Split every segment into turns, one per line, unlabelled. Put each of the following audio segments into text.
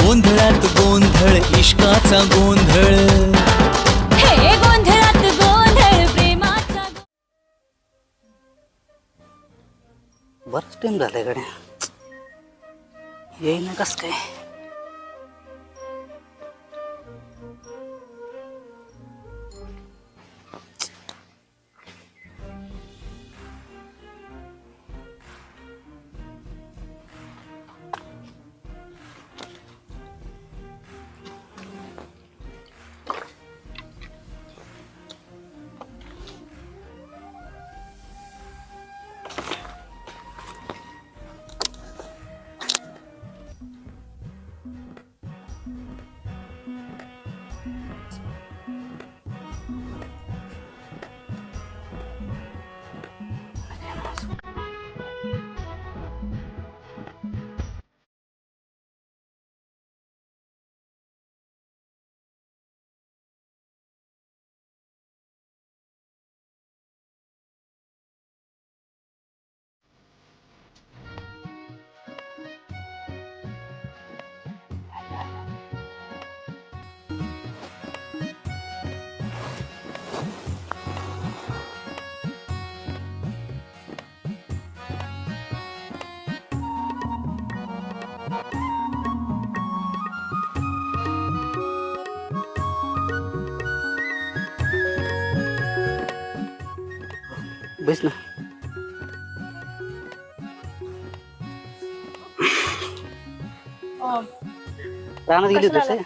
गोंधळात गोंधळ इश्काचा गोंधळ.
हे गोंधळात गोंधळ प्रेमाचा
बरंच टाइम झालाय गड्या. येईना कस काय? बस ना रानात गेली होतीस हे?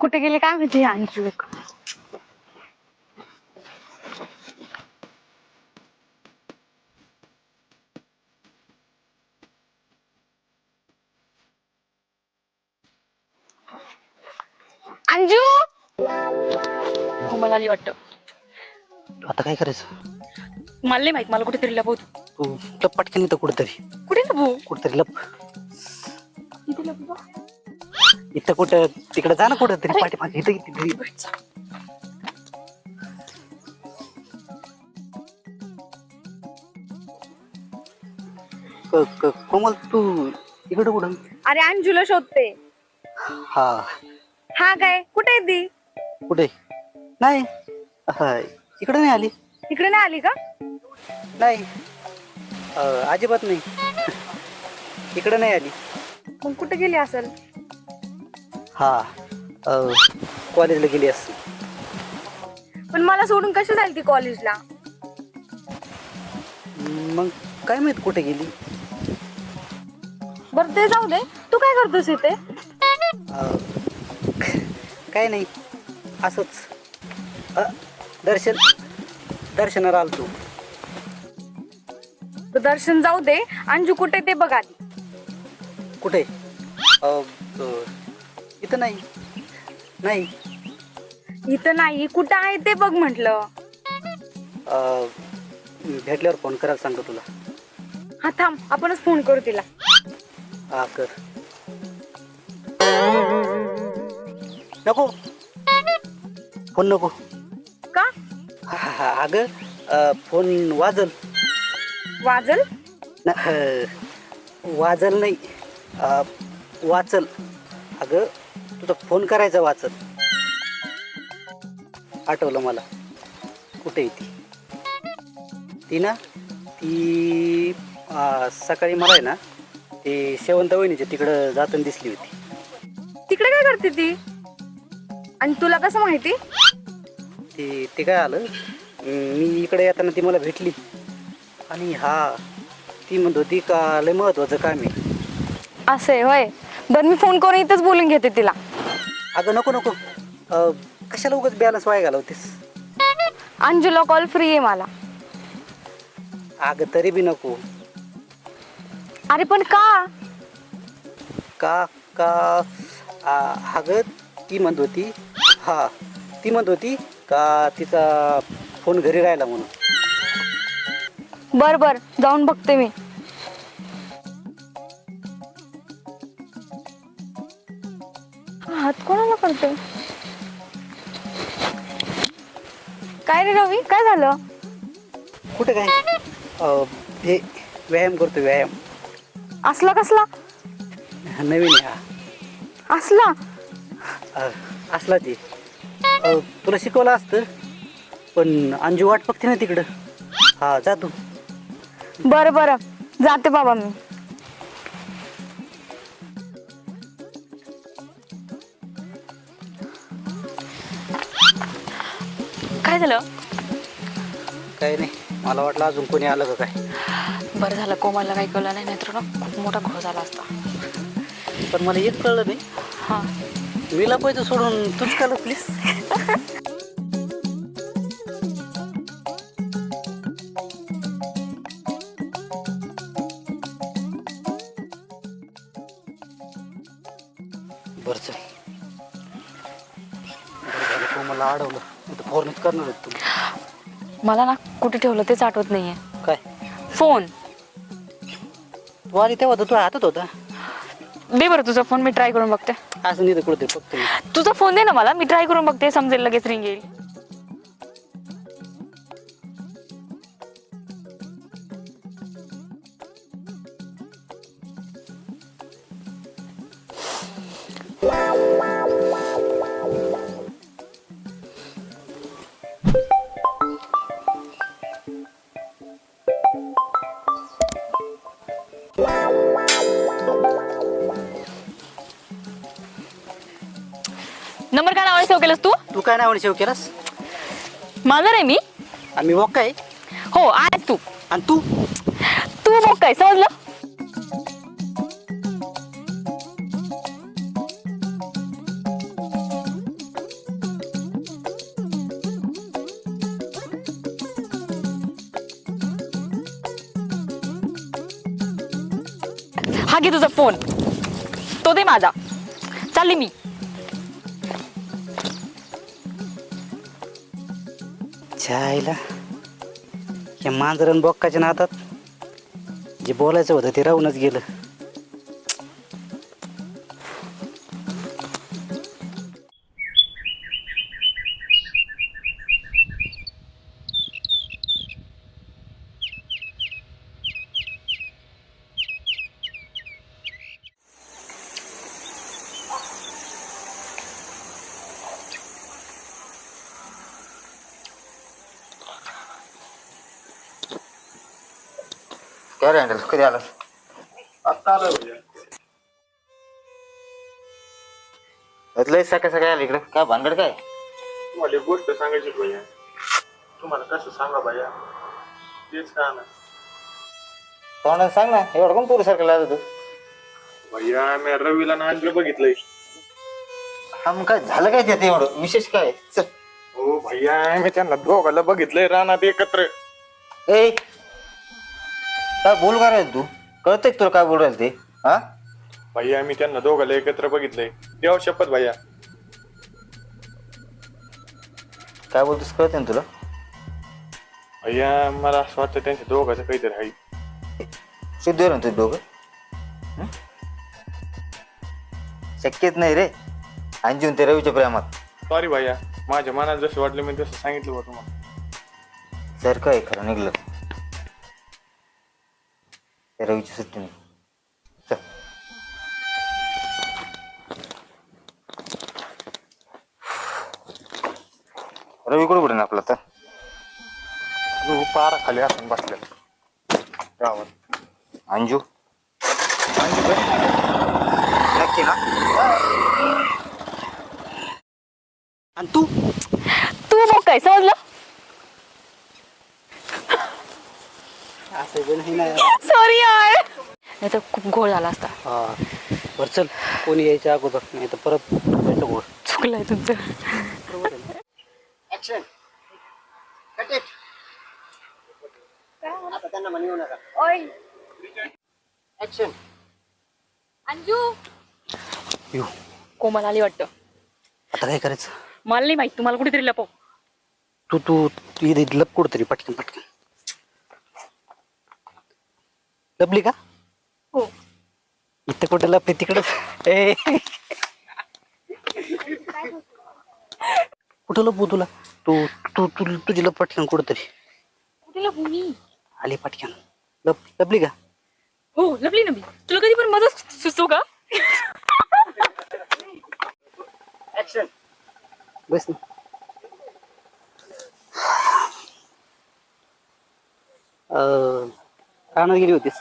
कुठे गेले काय माहिती अंशू एक? अंजू! मला नाही वाटत.
आता काय करायचं?
मला नाही माहीत मला कुठेतरी लपवत
तू लप पटकन इथं कुठेतरी.
कुठे लपवू?
कुठेतरी लप.
किती लपवू
इथं कुठं? तिकडे जा ना कुठं तरी पाठीमागे. इथं इथं घरी. क- क- कोमल तू इकडं कुठं?
अरे अंजूला शोधते.
हा.
हा काय? कुठे आहे ती?
कुठे? नाही. हा इकडे नाही आली.
इकडे नाही आली का?
नाही. अं, अजिबात नाही. इकडे नाही आली.
मग कुठे गेली असेल?
हा. कॉलेजला गेली असती.
पण मला सोडून कशी जाईल ती कॉलेजला
मग काय माहीत कुठे गेली?
बरं ते जाऊ दे. तू काय करतोस इथे?
अं, काय नाही. असंच. अं, दर्शन दर्शनाला आलतो.
तर दर्शन जाऊ दे. अंजू कुठे ते बघ
कुठे? अं, अं, इथं नाही. नाही.
इथं नाही. कुठं आहे ते बघ म्हंटल.
अं, भेटल्यावर फोन करायला सांगतो तुला.
हा थांब. आपणच फोन करू तिला.
हा कर. नको. फोन नको.
का?
हा, हा, हा, अगं अं, फोन वाजल.
वाजल?
न- अं, वाजल नाही. अं, वाचल. अगं तुझा फोन करायचा वाचल आठवलं मला. कुठे आहे ती? ती ना ती सकाळी मला आहे ना ते शेवंत वहिनीच्या तिकडं जाताना दिसली होती.
तिकडे काय करते ती? आणि तुला कसं माहिती?
ते ते काय आलं? अं, मी इकडे येताना ती मला भेटली. आणि हा ती म्हणत होती का लय महत्वाचं काम आहे.
असं आहे होय. बरं मी फोन करून इथंच बोलून घेते तिला.
अगं नको नको. अं, कशाला उगाच बॅलन्स वाया घालवतेस?
अंजुला कॉल फ्री आहे मला.
अगं तरी बी नको.
अरे पण का?
का का? आ, अगं ती म्हणत होती हा ती म्हणत होती का तिचा फोन घरी राहिला म्हणून.
बर बर जाऊन बघते मी. करते काय रे रवी? काय झालं?
कुठे काय? अं, हे व्यायाम करतो व्यायाम.
असला कसला?
नवीन आहे हा.
असला?
अं, असला ते. अं, तुला शिकवलं असतं पण अंजू वाट बघते ना तिकडं. हा जा तू.
बरं बरं. जाते बाबा मी.
काय झालं?
काय नाही. मला वाटलं अजून कोणी आलं का काय.
बरं झालं कोमलला काही कळलं नाही नाहीतर ना खूप मोठा घोळ झाला असता.
पण मला एक कळलं नाही
हां.
मी लपायचं सोडून तूच का प्लीज बरं चल. मला अडवलं. नाही फोनच करणार होत तुम्ही
मला ना कुठे ठेवलं तेच आठवत नाहीये.
काय?
फोन.
तू आली तेव्हा तर तू हातात होता.
दे बरं तुझा फोन मी ट्राय करून बघते.
असं नाही तर कुठे मी.
तुझा फोन दे ना मला मी ट्राय करून बघते समजेल लगेच रिंग येईल. नंबर काय नावाने सेव्ह केलंस तू?
तू काय नावाने सेव केलास?
माझा आहे मी.
आम्ही वॉक आहे.
हो आहेस तू.
आणि तू?
तू मग काय समजलं? हा घे तुझा फोन. तो दे माझा. चालली मी.
छायला या मांजरण बोक्काच्या नातात जे बोलायचं होतं ते राहूनच गेलं.
काय हँडल कधी आलास लय सकाळ सकाळी आलं इकडं. काय भानगड काय?
तुम्हाला एक गोष्ट सांगायची भैया. तुम्हाला कसं सांगा भैया? तेच का ना
तोंडाने सांग ना एवढं कोण पोरी सारखं लागत
भैया मी रवीला ना बघितलंय.
हा मग काय झालं काय त्यात एवढं? विशेष काय? चल.
हो भैया मी त्यांना दोघाला बघितलंय रानात एकत्र.
ए काय बोल का रे तू? कळतंय का तुला काय बोल राहिलं ते? हा?
भैया मी त्यांना दोघाला एकत्र बघितलंय. देवा शपथ भैया.
काय बोलतोस कळतंय ना तुला?
भैया मला असं वाटतं त्यांच्या दोघाचं काहीतरी आहे.
शुद्ध ना तुझं दोघं? हं? शक्यच नाही रे. अंजून ते रवीच्या प्रेमात.
सॉरी भैया माझ्या मनात जसं वाटलं मी तसं सांगितलं होतं तुम्हाला.
जर काय खरं निघलं. त्या रवीची सुट्टी नाही. चल. रवी कुठे कुठे ना आपला तर?
तू पारा खाली असून बसल्या गावात.
अंजू. अंजू नक्की ना?
आणि तू?
तू मग काय समजलं?
असं पण हे नाही
सॉरी यार. नाही तर खूप घोळ झाला असता.
हा. बरं चल. कोणी यायच्या अगोदर? नाही तर परत यायचं गोड
चुकलंय तुमचं.
ऍक्शन आता त्यांना म्हणू नका.
ओय.
ऍक्शन
अंजू.
येऊ.
कोमल आली वाटतं.
आता काय करायचं?
मला नाही माहीत. तुम्हाला कुठेतरी लपव.
तू तू तू इथे लप कुठं तरी पटकन पटकन. लपली का?
हो.
इथं कुठं लपली? तिकडं. ए. कुठं लपू तुला? तू तू तू तुझी लप पटकन कुठं तरी
कुठे लपू मी?
आली पटकन. लप लपली का?
हो लपली ना मी. तुला कधी पण मदत सुचतो का?
ऍक्शन
बस ना. अं, रानात गेली होतीस?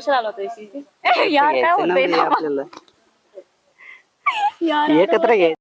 कशाला आला होता यार काय होतंय ना
आपल्याला.
यार
एकत्र घे